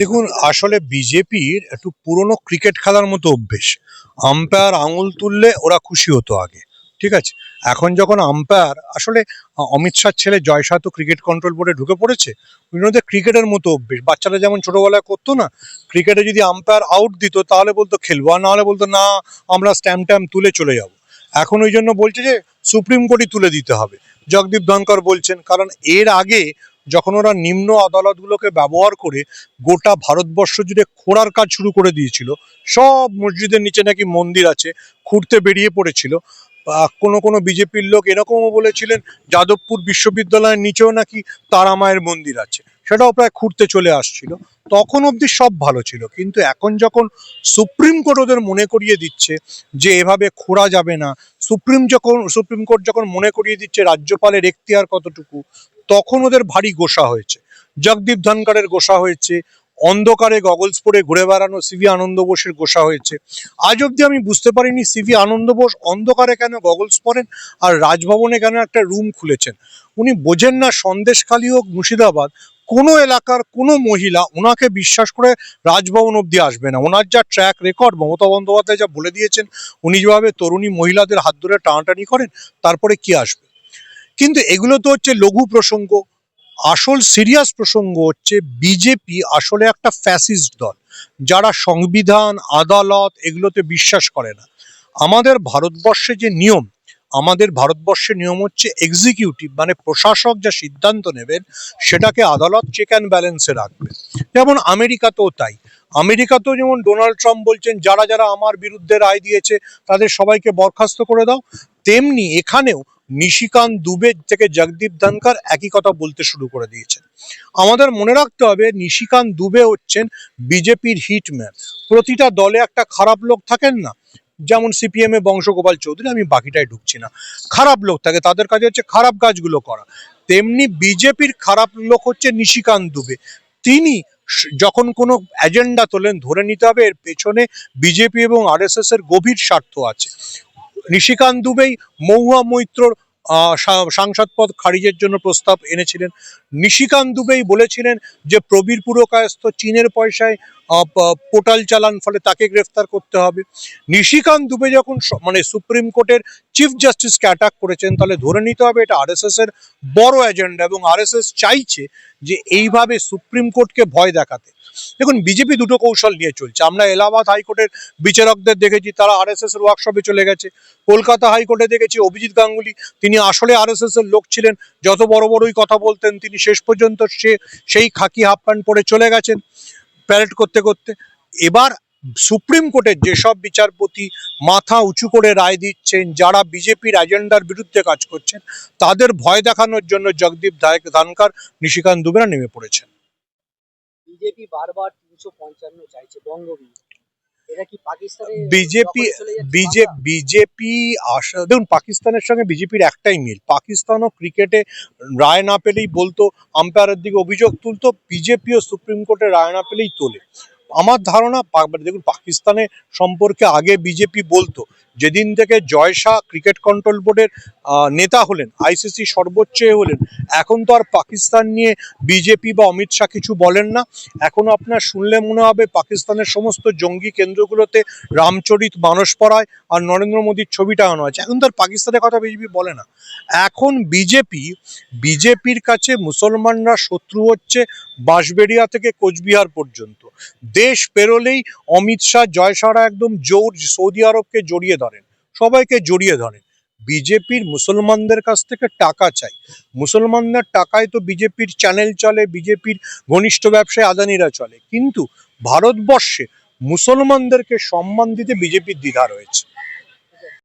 দেখুন, আসলে বিজেপির একটু পুরনো ক্রিকেট খেলার মতো অভ্যেস। আম্পায়ার আঙুল তুললে ওরা খুশি হতো আগে, ঠিক আছে? এখন যখন আম্পায়ার, আসলে অমিত শাহ ছেলে জয়শাহ তো ক্রিকেট কন্ট্রোল বোর্ডে ঢুকে পড়েছে। ক্রিকেটের মতো অভ্যেস। বাচ্চারা যেমন ছোটবেলায় করতো না, ক্রিকেটে যদি আম্পায়ার আউট দিত, তাহলে বলতো খেলব, আর নাহলে বলতো, না, আমরা স্ট্যাম্প ট্যাম্প তুলে চলে যাব। এখন ওই জন্য বলছে যে সুপ্রিম কোর্টই তুলে দিতে হবে। জগদীপ ধনকর বলছেন, কারণ এর আগে যখন ওরা নিম্ন আদালতগুলোকে ব্যবহার করে গোটা ভারতবর্ষ জুড়ে খোঁড়ার কাজ শুরু করে দিয়েছিল, সব মসজিদের নিচে নাকি মন্দির আছে, খুঁড়তে বেরিয়ে পড়েছিল। কোনো কোনো বিজেপির লোক এরকমও বলেছিলেন, যাদবপুর বিশ্ববিদ্যালয়ের নিচেও নাকি তারামায়ের মন্দির আছে। সেটাও প্রায় খুঁড়তে চলে আসছিল। তখন অবধি সব ভালো ছিল, কিন্তু এখন যখন সুপ্রিম কোর্ট ওদের মনে করিয়ে দিচ্ছে যে এভাবে খোঁড়া যাবে না, সুপ্রিম যখন, সুপ্রিম কোর্ট যখন মনে করিয়ে দিচ্ছে রাজ্যপালের এখতিয়ার কতটুকু তখন ওদের ভারী গোসা হয়েছে। জগদীপ ধনকরের গোসা হয়েছে, অন্ধকারে গগলস পরে ঘুরে বেড়ানো সিভি আনন্দ বোসের গোসা হয়েছে। আজ অবধি আমি বুঝতে পারিনি সিভি আনন্দ বোস অন্ধকারে কেন গগলস পরেন আর রাজভবনে কেন একটা রুম খুলেছেন। উনি বোঝেন না সন্দেশখালী হোক, মুর্শিদাবাদ, কোনো এলাকার কোনো মহিলা ওনাকে বিশ্বাস করে রাজভবন অব্দি আসবে না। ওনার যা ট্র্যাক রেকর্ড মমতা বন্দ্যোপাধ্যায় যা বলে দিয়েছেন, উনি যেভাবে তরুণী মহিলাদের হাত ধরে টানাটানি করেন, তারপরে কি আসবে? কিন্তু এগুলো তো হচ্ছে লঘু প্রসঙ্গ। আসল সিরিয়াস প্রসঙ্গ হচ্ছে বিজেপি আসলে একটা ফ্যাসিস্ট দল, যারা সংবিধান, আদালত এগুলোতে বিশ্বাস করে না। আমাদের ভারতবর্ষে যে নিয়ম, আমাদের ভারতবর্ষের নিয়ম হচ্ছে এক্সিকিউটিভ মানে প্রশাসক যা সিদ্ধান্ত নেবেন, সেটাকে আদালত চেক অ্যান্ড ব্যালেন্সে রাখবে। যেমন আমেরিকাতেও তাই। আমেরিকাতেও যেমন ডোনাল্ড ট্রাম্প বলছেন, যারা যারা আমার বিরুদ্ধে রায় দিয়েছে, তাদের সবাইকে বরখাস্ত করে দাও। তেমনি এখানেও নিশিকান্ত দুবে থেকে জগদীপ ধনকর একই কথা বলতে শুরু করে দিয়েছেন। আমাদের মনে রাখতে হবে, নিশিকান্ত দুবে হচ্ছেন বিজেপির হিটম্যান। প্রতিটা দলে একটা খারাপ লোক থাকেন না। যেমন সিপিএম এ বংশগোপাল চৌধুরী, আমি বাকিটাই ঢুকছি না। খারাপ লোক থাকে, তাদের কাজে হচ্ছে খারাপ কাজগুলো করা। তেমনি বিজেপির খারাপ লোক হচ্ছে নিশিকান্ত দুবে। তিনি যখন কোনো এজেন্ডা তোলেন, ধরে নিতে হবে এর পেছনে বিজেপি এবং আরএসএস এর গভীর স্বার্থ আছে। নিশিকান্ত দুবেই মহুয়া মৈত্রর সাংসদ পদ খারিজের জন্য প্রস্তাব এনেছিলেন। নিশিকান্ত দুবেই বলেছিলেন যে প্রবীর পুরকায়স্থ চীনের পয়সায় পোর্টাল চালান, ফলে তাকে গ্রেফতার করতে হবে। নিশিকান্ত দুবে যখন মানে সুপ্রিম কোর্টের চিফ জাস্টিসকে অ্যাটাক করেছেন, তাহলে ধরে নিতে হবে এটা আরএসএস এর বড় এজেন্ডা এবং আরএসএস চাইছে যে এইভাবে সুপ্রিম কোর্টকে ভয় দেখাতে। দেখুন বিজেপি দুটো কৌশল নিয়ে চলছে। আমরা এলাহাবাদ হাইকোর্টের বিচারকদের দেখেছি, তারা আরএসএস এর ওয়ার্কশপে চলে গেছে। কলকাতা হাইকোর্টে দেখেছি, অভিজিৎ গাঙ্গুলি, তিনি আসলে আরএসএস এর লোক ছিলেন। যত বড় বড়ই কথা বলতেন, তিনি শেষ পর্যন্ত সে, সেই খাকি হাফ প্যান্ট পরে চলে গেছেন। প্যারেড করতে করতে। এবার সুপ্রিম কোর্টের যেসব বিচারপতি মাথা উঁচু করে রায় দিচ্ছেন, যারা বিজেপির এজেন্ডার বিরুদ্ধে কাজ করছেন, তাদের ভয় দেখানোর জন্য জগদীপ ধায়ক ধানকার, নিশিকান্ত দুবেরা নেমে পড়েছেন। বিজেপি বারবার তিনশো পঞ্চান্ন চাইছে বঙ্গবন্ধু বিজেপি বিজে বিজেপি আসা দেখুন পাকিস্তানের সঙ্গে বিজেপির একটাই মিল। পাকিস্তানও ক্রিকেটে রায় না পেলেই বলতো আম্পায়ারের দিকে অভিযোগ তুলতো বিজেপিও সুপ্রিম কোর্টে রায় না পেলেই তোলে। আমার ধারণা দেখুন পাকিস্তানের সম্পর্কে আগে বিজেপি বলতো যেদিন থেকে জয় শাহ ক্রিকেট কন্ট্রোল বোর্ডের নেতা হলেন আইসিসি সর্বোচ্চ হলেন, এখন তো আর পাকিস্তান নিয়ে বিজেপি বা অমিত শাহ কিছু বলেন না। এখন আপনার শুনলে মনে হবে পাকিস্তানের সমস্ত জঙ্গি কেন্দ্রগুলোতে রামচরিত মানস পড়ায় আর নরেন্দ্র মোদীর ছবি টাঙানো আছে। এখন তো আর পাকিস্তানের কথা বিজেপি বলে না। এখন বিজেপি বিজেপির কাছে মুসলমানরা শত্রু হচ্ছে বাঁশবেড়িয়া থেকে কোচবিহার পর্যন্ত। দেশ পেরোলেই অমিত শাহ, জয় শাহরা একদম জোর সৌদি আরবকে জড়িয়ে ধরেন সবাইকে জড়িয়ে ধরে। বিজেপির মুসলমানদের কাছ থেকে টাকা চাই। মুসলমানদের টাকায় তো বিজেপির চ্যানেল চলে, বিজেপির ঘনিষ্ঠ ব্যবসায় আদানিরা চলে। কিন্তু ভারতবর্ষে মুসলমানদেরকে সম্মান দিতে বিজেপির দ্বিধা রয়েছে।